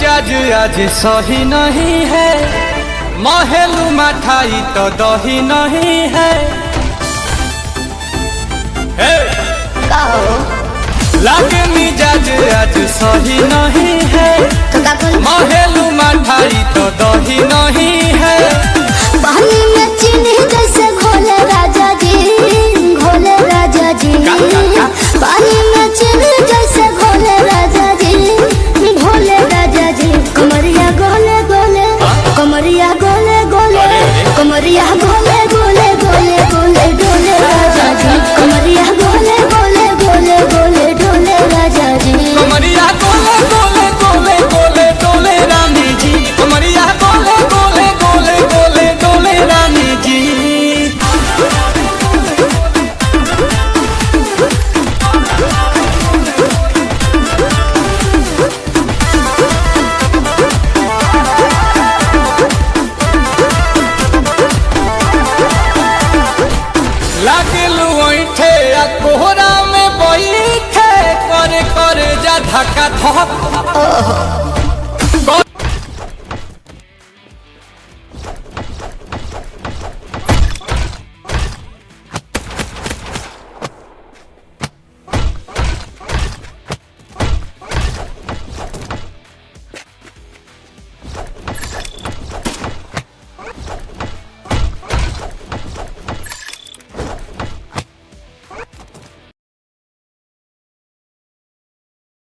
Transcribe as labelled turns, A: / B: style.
A: मिजाज आज सही नहीं है महलू मठाई तो दही नहीं है
B: hey!
A: लागे मिजाज आज सही नहीं
B: कमरिया
A: भोले কোহরামে বই করে করে যা ধাক্কা ধক